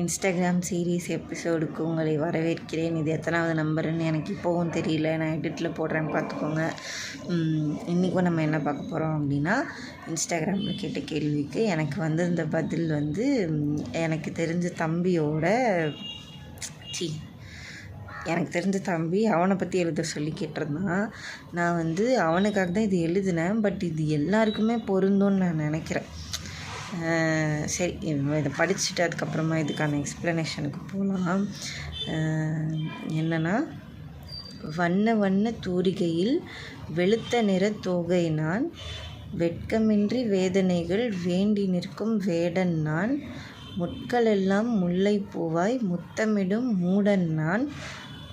Instagram series எபிசோடுக்கு உங்களை வரவேற்கிறேன். இது எத்தனாவது நம்பருன்னு எனக்கு இப்போவும் தெரியல. நான் எடிட்டில் போடுறேன் பார்த்துக்கோங்க. இன்றைக்கும் நம்ம என்ன பார்க்க போகிறோம் அப்படின்னா இன்ஸ்டாகிராமில் கேட்ட கேள்விக்கு எனக்கு வந்து இந்த பதில் வந்து எனக்கு தெரிஞ்ச தம்பியோட சி எனக்கு தெரிஞ்ச தம்பி அவனை பற்றி எழுத சொல்லி கேட்டிருந்தான். நான் வந்து அவனுக்காக தான் இது எழுதினேன். பட் இது எல்லாருக்குமே பொருந்தும்னு நான் நினைக்கிறேன். சரி இதை படிச்சுட்டு அதுக்கப்புறமா இதுக்கான எக்ஸ்ப்ளனேஷனுக்கு போகலாம் என்னென்னா வண்ண வண்ண தூரிகையில் வெளுத்த நிற தோகை நான் வெட்கமின்றி வேதனைகள் வேண்டி நிற்கும் வேடன் நான் முட்களெல்லாம் முல்லைப்பூவாய் முத்தமிடும் மூடன் நான்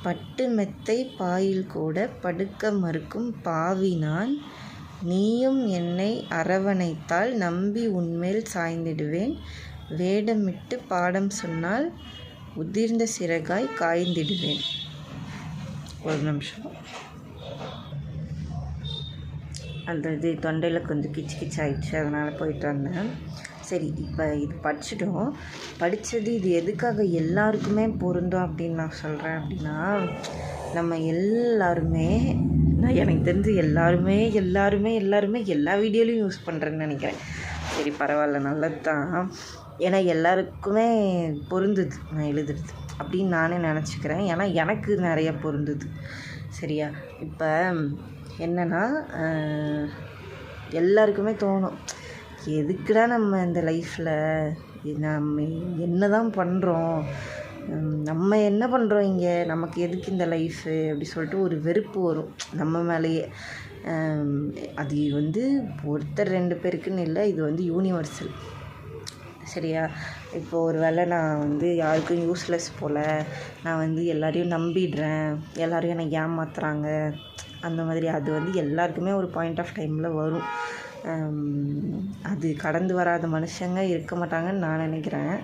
பட்டு மெத்தை பாயில் கூட படுக்க மறுக்கும் பாவி நான் நீயும் என்னை அரவணைத்தால் நம்பி உன்மேல் சாய்ந்திடுவேன். வேடமிட்டு பாடம் சொன்னால் உதிர்ந்த சிறகாய் காய்ந்திடுவேன். ஒரு நிமிஷம். அந்த இது தொண்டையில் கொஞ்சம் கிச்சு கிச்சு ஆயிடுச்சு அதனால் போயிட்டு வந்தேன். சரி இப்போ இது படிச்சிட்டோம். படித்தது இது எதுக்காக எல்லாருக்குமே பொருந்தும் அப்படின்னு நான் சொல்கிறேன் அப்படின்னா நம்ம எல்லாருமே நான் எனக்கு தெரிஞ்சு எல்லாருமே எல்லாருமே எல்லாருமே எல்லா வீடியோலையும் யூஸ் பண்ணுறேன்னு நினைக்கிறேன். சரி பரவாயில்ல நல்லது தான் ஏன்னா எல்லாருக்குமே பொருந்துது நான் எழுதுறது அப்படின்னு நானே நினச்சிக்கிறேன். ஏன்னா எனக்கு நிறைய பொருந்துது. சரியா? இப்போ என்னென்னா எல்லாருக்குமே தோணும் எதுக்குடா நம்ம இந்த லைஃப்பில் நம்ம என்ன தான் பண்ணுறோம் நம்ம என்ன பண்ணுறோம் இங்கே? நமக்கு எதுக்கு இந்த லைஃபு அப்படி சொல்லிட்டு ஒரு வெறுப்பு வரும். நம்ம மேலேயே. அது வந்து ஒருத்தர் ரெண்டு பேருக்குன்னு இல்லை இது வந்து யூனிவர்சல் சரியா? இப்போ ஒரு வேளை நான் வந்து யாருக்கும் யூஸ்லெஸ் போல் நான் வந்து எல்லாரையும் நம்பிடுறேன் எல்லோரையும் என்னை ஏமாத்துறாங்க அந்த மாதிரி அது வந்து எல்லாருக்குமே ஒரு பாயிண்ட் ஆஃப் டைமில் வரும். அது கடந்து வராத மனுஷங்க இருக்க மாட்டாங்கன்னு நான் நினைக்கிறேன்.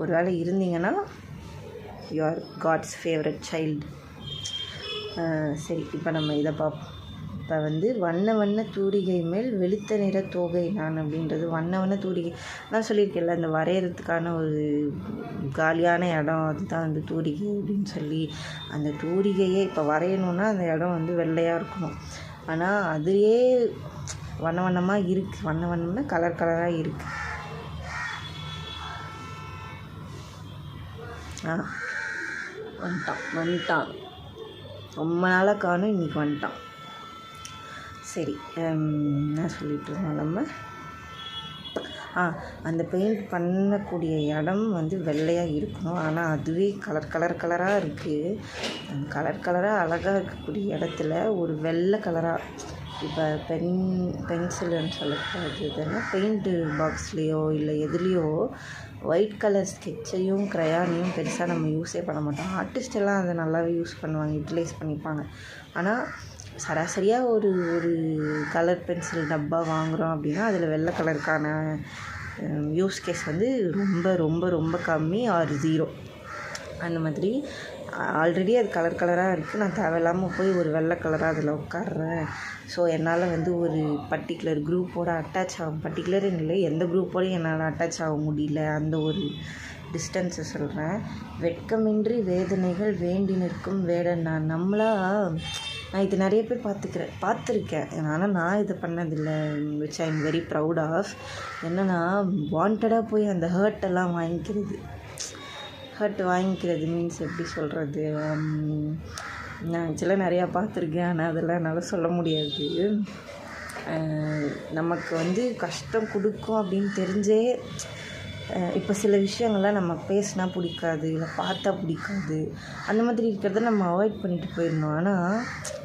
ஒரு வேளை இருந்தீங்கன்னா you are God's favourite child சரி இப்போ நம்ம இதை பார்ப்போம் இப்போ வந்து வண்ண வண்ண தூரிகை மேல் வெளுத்த நிற தோகை நான் அப்படின்றது வண்ண வண்ண தூரிகை. நான் சொல்லியிருக்கேன்ல இந்த வரைகிறதுக்கான ஒரு காலியான இடம் அதுதான் வந்து தூரிகை அப்படின்னு சொல்லி. அந்த தூரிகையே இப்போ வரையணுன்னா அந்த இடம் வந்து வெள்ளையாக இருக்கணும். ஆனால் அதுலேயே வண்ண வண்ணமாக இருக்குது வண்ண வண்ணம்னா கலர் கலராக இருக்குது வந்துட்டான் வந்துட்டான். ரொம்ப நாளாக காணும் இன்றைக்கி வந்துட்டான். சரி என்ன சொல்லிட்டு இருந்தோம் நம்ம? ஆ அந்த பெயிண்ட் பண்ணக்கூடிய இடம் வந்து வெள்ளையாக இருக்கணும் ஆனால் அதுவே கலர் கலர் கலராக இருக்குது அந்த கலர் கலராக அழகாக இருக்கக்கூடிய இடத்துல ஒரு வெள்ளை கலராக இப்போ பென் பென்சிலுன்னு சொல்லக்கூடாது. இதெல்லாம் பெயிண்ட்டு பாக்ஸ்லேயோ இல்லை எதுலேயோ ஒயிட் கலர் ஸ்கெட்சையும் க்ரையானையும் பெருசாக நம்ம யூஸே பண்ண மாட்டோம். ஆர்டிஸ்ட் எல்லாம் அதை நல்லாவே யூஸ் பண்ணுவாங்க யூட்டிலைஸ் பண்ணிப்பாங்க. ஆனால் சராசரியாக ஒரு ஒரு கலர் பென்சில் டப்பா வாங்குகிறோம் அப்படின்னா அதில் வெள்ளை கலருக்கான யூஸ் கேஸ் வந்து ரொம்ப ரொம்ப ரொம்ப கம்மி ஆர் ஜீரோ அந்த மாதிரி. ஆல்ரெடி அது கலர் கலராக இருக்குது நான் தேவையில்லாமல் போய் ஒரு வெள்ளை கலராக அதில் உட்காடுறேன் ஸோ என்னால் வந்து ஒரு பர்டிகுலர் குரூப்போட அட்டாச் ஆகும் பர்டிகுலர் இல்லை. எந்த குரூப்போடையும் என்னால் அட்டாச் ஆக முடியல. அந்த ஒரு டிஸ்டன்ஸை சொல்கிறேன் வெட்கமின்றி வேதனைகள் வேண்டி நிற்கும் வேடன் நான் நம்மளா நான் இது நிறைய பேர் பார்த்துக்கிறேன் பார்த்துருக்கேன். ஆனால் நான் இதை பண்ணதில்லை which I am very proud of என்னென்னா வாண்டடாக போய் அந்த ஹர்ட்டெல்லாம் வாங்கிக்கிறது. எஃபர்ட் வாங்கிக்கிறது மீன்ஸ் எப்படி சொல்கிறது um, நான் ஆக்சுவலாக நிறையா பார்த்துருக்கேன் ஆனால் அதெல்லாம் என்னால் சொல்ல முடியாது. நமக்கு வந்து கஷ்டம் கொடுக்கும் அப்படின்னு தெரிஞ்சே இப்போ சில விஷயங்கள்லாம் நம்ம பேசினா பிடிக்காது இல்லை பார்த்தா பிடிக்காது. அந்த மாதிரி இருக்கிறத நம்ம அவாய்ட் பண்ணிட்டு போயிடணும். ஆனால்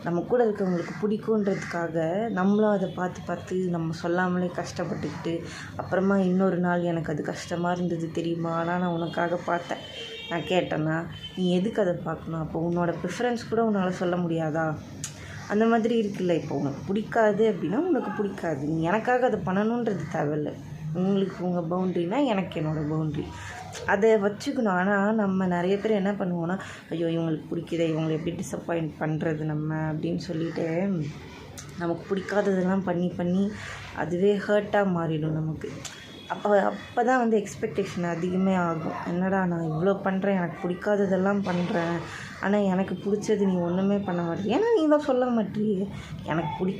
நம்ம கூட இருக்கவங்களுக்கு பிடிக்குன்றதுக்காக நம்மளும் அதை பார்த்து பார்த்து நம்ம சொல்லாமலே கஷ்டப்பட்டுக்கிட்டு அப்புறமா இன்னொரு நாள் எனக்கு அது கஷ்டமாக இருந்தது தெரியுமா? ஆனால் நான் உனக்காக பார்த்தேன். நான் கேட்டேன்னா நீ எதுக்கு அதை பார்க்கணும்? அப்போ உன்னோட ப்ரிஃபரன்ஸ் கூட உன்னால் சொல்ல முடியாதா? அந்த மாதிரி இருக்குல்ல இப்போ உனக்கு பிடிக்காது அப்படின்னா உனக்கு பிடிக்காது. நீ எனக்காக அதை பண்ணணுன்றது தேவையில்ல. உங்களுக்கு உங்கள் பவுண்ட்ரினா எனக்கு என்னோடய பவுண்ட்ரி அதை வச்சுக்கணும். ஆனால் நம்ம நிறைய பேர் என்ன பண்ணுவோன்னா ஐயோ இவங்களுக்கு பிடிக்குதே இவங்களை எப்படி டிசப்பாயிண்ட் பண்ணுறது நம்ம? அப்படின்னு சொல்லிட்டு நமக்கு பிடிக்காததெல்லாம் பண்ணி பண்ணி அதுவே ஹர்ட்டாக மாறிடும் நமக்கு. அப்போ அப்போ தான் வந்து எக்ஸ்பெக்டேஷன் அதிகமே ஆகும். என்னடா நான் இவ்வளோ பண்ணுறேன் எனக்கு பிடிக்காததெல்லாம் பண்ணுறேன் ஆனால் எனக்கு பிடிச்சது நீ ஒன்றுமே பண்ண மாட்டேங்க ஏன்னா நீ தான் சொல்ல மாட்டியே. எனக்கு பிடி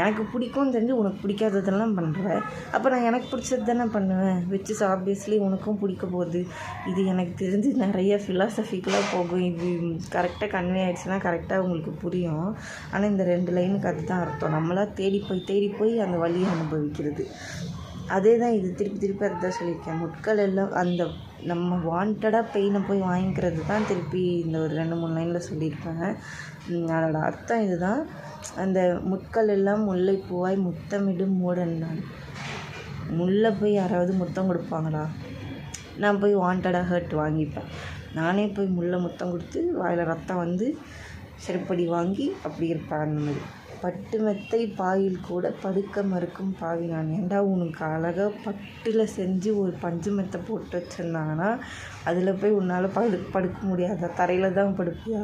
எனக்கு பிடிக்கும்னு தெரிஞ்சு உனக்கு பிடிக்காததெல்லாம் பண்ணுற அப்போ நான் எனக்கு பிடிச்சது தானே பண்ணுவேன் விச் இஸ் ஆப்வியஸ்லி உனக்கும் பிடிக்க போகுது. இது எனக்கு தெரிஞ்சு நிறைய ஃபிலாசபிக்கலாக போகும். இது கரெக்டாக கன்வே ஆகிடுச்சுன்னா கரெக்டாக உங்களுக்கு புரியும். ஆனால் இந்த ரெண்டு லைனுக்கு அதுதான் அர்த்தம். நம்மளாக தேடி போய் தேடி போய் அந்த வழியை அனுபவிக்கிறது. அதே தான் இது திருப்பி திருப்பி அதுதான் சொல்லியிருக்கேன். முட்கள் எல்லாம் அந்த நம்ம வாண்டடாக பெயினை போய் வாங்கிக்கிறது தான் திருப்பி இந்த ஒரு ரெண்டு மூணு லைனில் சொல்லியிருப்பேன் அதோட அர்த்தம் இதுதான். அந்த முட்கள் எல்லாம் முல்லைப்பூவாய் முத்தமிடும் மூடன் நான் முல்லை போய் யாராவது முத்தம் கொடுப்பாங்களா? நான் போய் வாண்டடாக ஹர்ட் வாங்கிப்பேன். நானே போய் முல்லை முத்தம் கொடுத்து வாயில் ரத்தம் வந்து செருப்படி வாங்கி அப்படி இருப்பேன் அந்த மாதிரி. பட்டு மெத்தை பாயில் கூட படுக்க மறுக்கும் பாவி நான். ஏண்டா உனக்கு அழகாக பட்டில் செஞ்சு ஒரு பஞ்சு மெத்தை போட்டு வச்சுருந்தாங்கன்னா அதில் போய் உன்னால் படு படுக்க முடியாதா? தரையில் தான் படுப்பியா?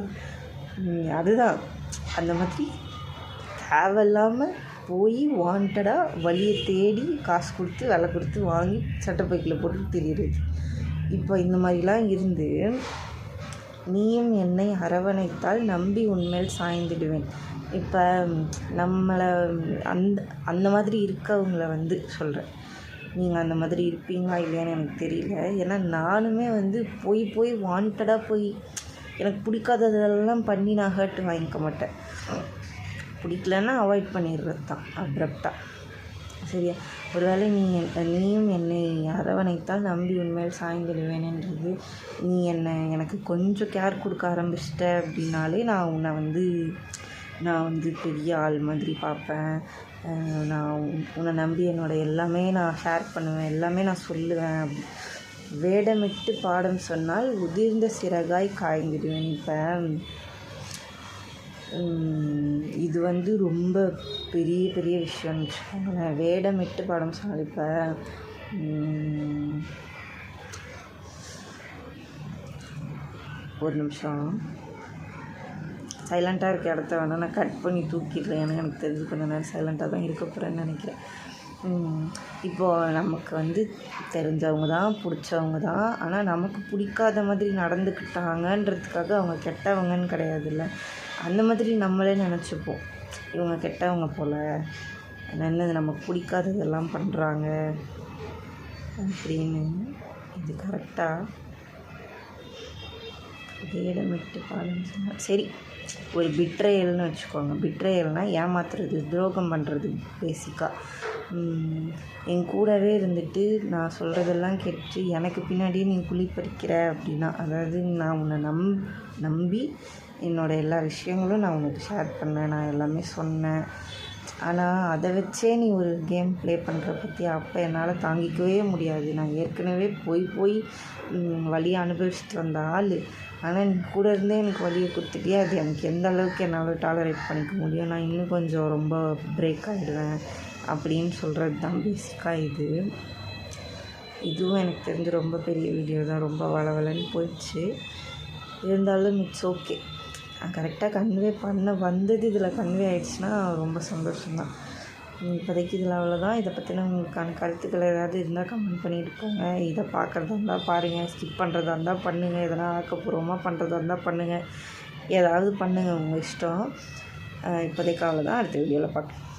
அதுதான். அந்த மாதிரி தேவையில்லாமல் போய் வாண்டடாக வழியை தேடி காசு கொடுத்து விலை கொடுத்து வாங்கி சட்டைப்பைக்கில் போட்டு திரியுறது. இப்போ இந்த மாதிரிலாம் இருந்து நீயும் என்னை அரவணைத்தால் நம்பி உன்மேல் சாய்ந்துடுவேன். இப்போ நம்மளை அந்த அந்த மாதிரி இருக்கவங்கள வந்து சொல்கிறேன் நீங்கள் அந்த மாதிரி இருப்பீங்களா இல்லையான்னு எனக்கு தெரியல. ஏன்னா நானுமே வந்து போய் போய் வாண்டடாக போய் எனக்கு பிடிக்காததெல்லாம் பண்ணி நான் ஹர்ட் வாங்கிக்க மாட்டேன். பிடிக்கலன்னா அவாய்ட் பண்ணிடுறது தான் அப்ரப்டாக சரியா? ஒருவேளை நீ என் நீயும் என்னை அரவணைத்தால் நம்பி உண்மையில் சாய்ந்திடுவேன்ன்றது நீ என்னை எனக்கு கொஞ்சம் கேர் கொடுக்க ஆரம்பிச்சிட்ட அப்படின்னாலே நான் உன்னை வந்து நான் வந்து பெரிய ஆள் மாதிரி பார்ப்பேன். நான் உன்- உன்னை நம்பி என்னோட எல்லாமே நான் ஷேர் பண்ணுவேன். எல்லாமே நான் சொல்லுவேன். வேடமிட்டு பாடம் சொன்னால் உதிர்ந்த சிறகாய் காய்ந்திடுவேன். இப்போ இது வந்து ரொம்ப பெரிய பெரிய விஷயம்னு வச்சுக்கோங்களேன் வேடமிட்டு பாடம் சொன்னால் இப்போ ஒரு நிமிஷம். சைலண்ட்டாக இருக்க இடத்த வேணால் நான் கட் பண்ணி தூக்கிடுறேன். ஏன்னா எனக்கு தெரிஞ்சு கொஞ்ச நேரம் சைலண்ட்டாக தான் இருக்க போகிறேன்னு நினைக்கிறேன். இப்போது நமக்கு வந்து தெரிஞ்சவங்க தான் பிடிச்சவங்க தான். ஆனால் நமக்கு பிடிக்காத மாதிரி நடந்துக்கிட்டாங்கன்றதுக்காக அவங்க கெட்டவங்கன்னு கிடையாதுல்ல. அந்த மாதிரி நம்மளே நினச்சிப்போம். இவங்க கெட்டவங்க போல். என்னது நமக்கு பிடிக்காததெல்லாம் பண்ணுறாங்க அப்படின்னு இது கரெக்டாக இதே இடமிட்டு சொன்னா. சரி. ஒரு பிட்ரேயல்னு வச்சுக்கோங்க. பிட்ரேயல்னால் ஏமாத்துறது துரோகம் பண்ணுறது பேசிக்காக என் கூடவே இருந்துட்டு நான் சொல்கிறதெல்லாம் கேட்டு எனக்கு பின்னாடியே நீ குழி பறிக்கிற அப்படின்னா அதாவது நான் உன்னை நம் நம்பி என்னோடய எல்லா விஷயங்களும் நான் உனக்கு ஷேர் பண்ணேன் நான் எல்லாமே சொன்னேன். ஆனால் அதை வச்சே நீ ஒரு கேம் ப்ளே பண்ணுற பற்றி அப்போ என்னால் தாங்கிக்கவே முடியாது. நான் ஏற்கனவே போய் போய் வழியை அனுபவிச்சுட்டு வந்த ஆள். ஆனால் நீ கூட இருந்தே எனக்கு வழியை கொடுத்துட்டியே? அது எனக்கு எந்த அளவுக்கு என்னால் டாலரேட் பண்ணிக்க முடியும்? நான் இன்னும் கொஞ்சம் ரொம்ப பிரேக் ஆகிடுவேன் அப்படின்னு சொல்கிறது தான் பேசிக்காக இது. இதுவும் எனக்கு தெரிஞ்சு ரொம்ப பெரிய வீடியோ தான். ரொம்ப வளவலன்னு போயிடுச்சு. இருந்தாலும் இட்ஸ் ஓகே கரெக்டாக கன்வே பண்ண வந்தது இதில் கன்வே ஆகிடுச்சுன்னா ரொம்ப சந்தோஷம்தான். இப்போதைக்கு இதில் அவ்வளோதான் இதை பற்றின உங்களுக்கான கருத்துக்கள் ஏதாவது இருந்தால் கமெண்ட் பண்ணிட்டு போங்க. இதை பார்க்குறதா இருந்தால் பாருங்கள் ஸ்கிப் பண்ணுறதா இருந்தால் பண்ணுங்கள் எதனா ஆக்கப்பூர்வமாக பண்ணுறதா இருந்தால் பண்ணுங்கள் ஏதாவது பண்ணுங்கள் உங்கள் இஷ்டம். இப்போதைக்கு அவ்வளோதான் அடுத்த வீடியோவில் பார்க்கலாம்.